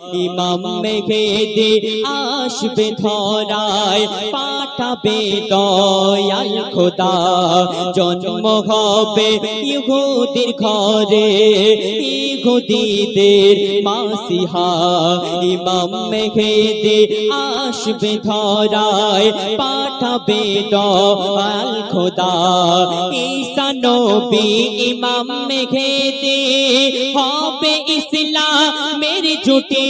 ইমাম মেঘে দে আসবে ধরায়, পাঠাবে দয়াল খোদা। জন্ম হবে ইহুদির ঘরে, ইহুদিদের মাসিহা। ইমাম মেঘে দে আসবে ধরায়, পাঠাবে দয়াল খোদা। ঈসা নবী ইমাম মেঘে দে হবে ইসলামের জুটি।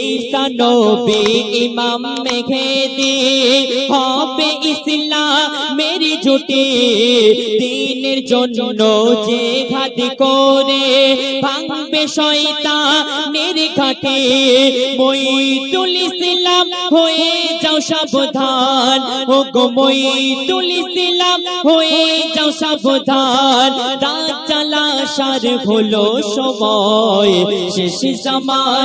ঈসা নবী ইমাম হবে ইসলামের জুটি দিনের জন্য যে করে ভাঙবে ইসলাম হয়ে যাও সাবধান ও গো ইসলাম হয়ে যাও সাবধান রাত চালাসার হলো সময় শেষ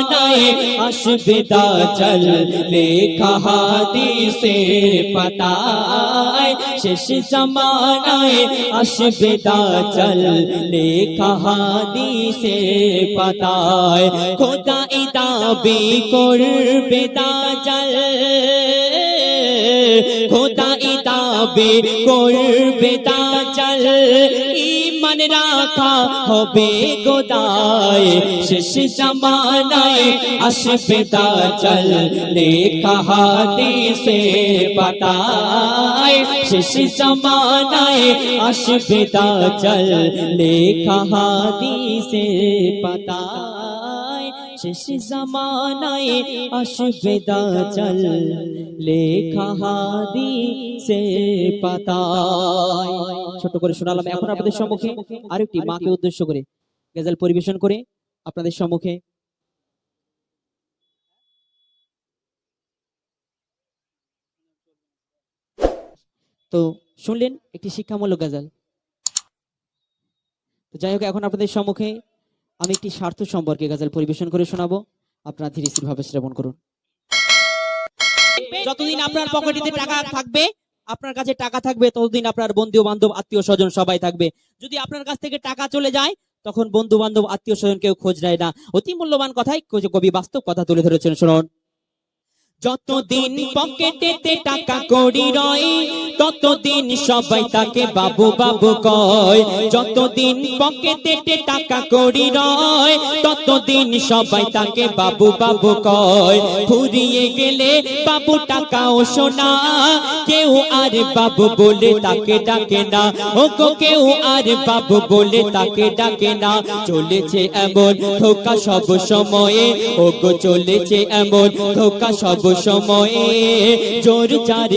জামানায় আসবে দাজল লেখা হাদিসের পাতায় শেষ জামানায় আসবে দাজল লেখা হাদিসের পাতায় খোদা ইদাবি করবে দাজল খোদা ইদাবে করবে দাজাল ইমান রাখা হবে গোদায় শেষ জামানায় আসবে দাজাল লেখা হাদিসে পাতায় শেষ জামানায় আসবে দাজাল লেখা হাদিসে পাতায় শেষ জামানায় আসবে দাজাল লেখা হাদিসে পাতায়। ছোট করে শোনালাম এখন আপনাদের সম্মুখে আরেকটি মাকে উদ্দেশ্য করে। গজল পরিবেশন করে আপনাদের সম্মুখে। তো শুনলেন, একটি শিক্ষামূলক গজল। তো যাই হোক, এখন আপনাদের সম্মুখে আমি একটি স্বার্থ সম্পর্কে গাজাল পরিবেশন করে শোনাবো। আপনারা ধীরে স্থির ভাবে শ্রবণ করুন। যতদিন আপনার পকেটে টাকা থাকবে, আপনার কাছে টাকা থাকবে, ততদিন আপনার বন্ধু, বান্ধব, আত্মীয় স্বজন সবাই থাকবে। যদি আপনার কাছ থেকে টাকা চলে যায়, তখন বন্ধু, বান্ধব, আত্মীয় স্বজন কেউ খোঁজ নেয় না। অতি মূল্যবান কথাই কবি বাস্তব কথা তুলে ধরেছেন, শুনুন। যতদিন পকেটেতে টাকা কড়ি রয়, ততদিন সবাই তাকে বাবু বাবু কয়। যতদিন পকেটেতে টাকা কড়ি রয়, ততদিন সবাই তাকে বাবু বাবু কয়। ফুরিয়ে গেলে বাবু টাকা ও সোনা, কেউ আর বাবু বলে তাকে ডাকে না। ও গো কেউ আর বাবু বলে তাকে ডাকে না। চলেছে এমন ধোকা সব সময়ে ও গো চলেছে এমন ধোকা সব সময়ে জোর চার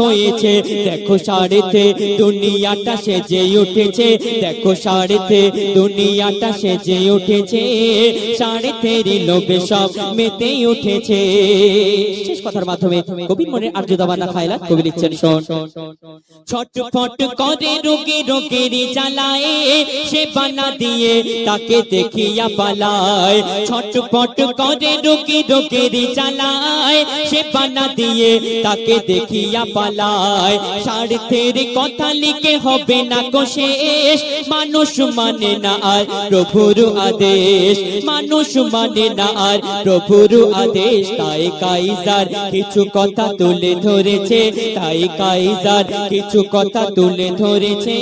হয়েছে। দেখো সাড়েতে দুনিয়াটা সেজে উঠেছে। দেখো সাড়েতে দুনিয়াটা সেজে উঠেছে। লোভে সব মেতে উঠেছে। শেষ কথার মাধ্যমে কবির মনের আর্যদাবানা খায়লা কবি লিখছেন, শোন। ছটফট করে রোগে জ্বালায় সে বানা দিয়ে তাকে দেখিয়া পালায়। ছটফট করে রোগে জ্বালায় সে বানা দিয়ে তাকে দেখিয়া পালায়। স্বার্থের কথা লিখে হবে না কো মানুষ মানে না আর প্রভুর আদেশ। মানুষ মানে না আর প্রভুর আদেশ। তাই কাইজার কিছু কথা তুলে ধরেছে। তাই কাইজার কিছু কথা তুলে ধরেছে।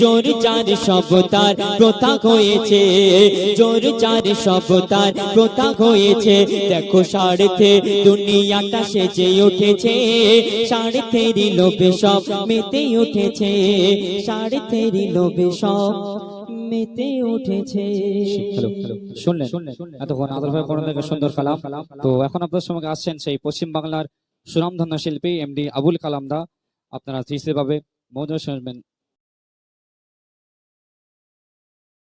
জোর চার সব তার প্রথা হয়েছে। জোর চার সব তার প্রথা হয়েছে। দেখো স্বার্থে দুনিয়াটা সেজে উঠেছে স্বার্থেরই লোভে সব মেতে উঠেছে স্বার্থেরই লোভে সব কালাম। তো এখন আপনাদের সঙ্গে আসছেন সেই শিল্পী, এমডি আবুল কালাম দা। আপনারা মৌজা শুনবেন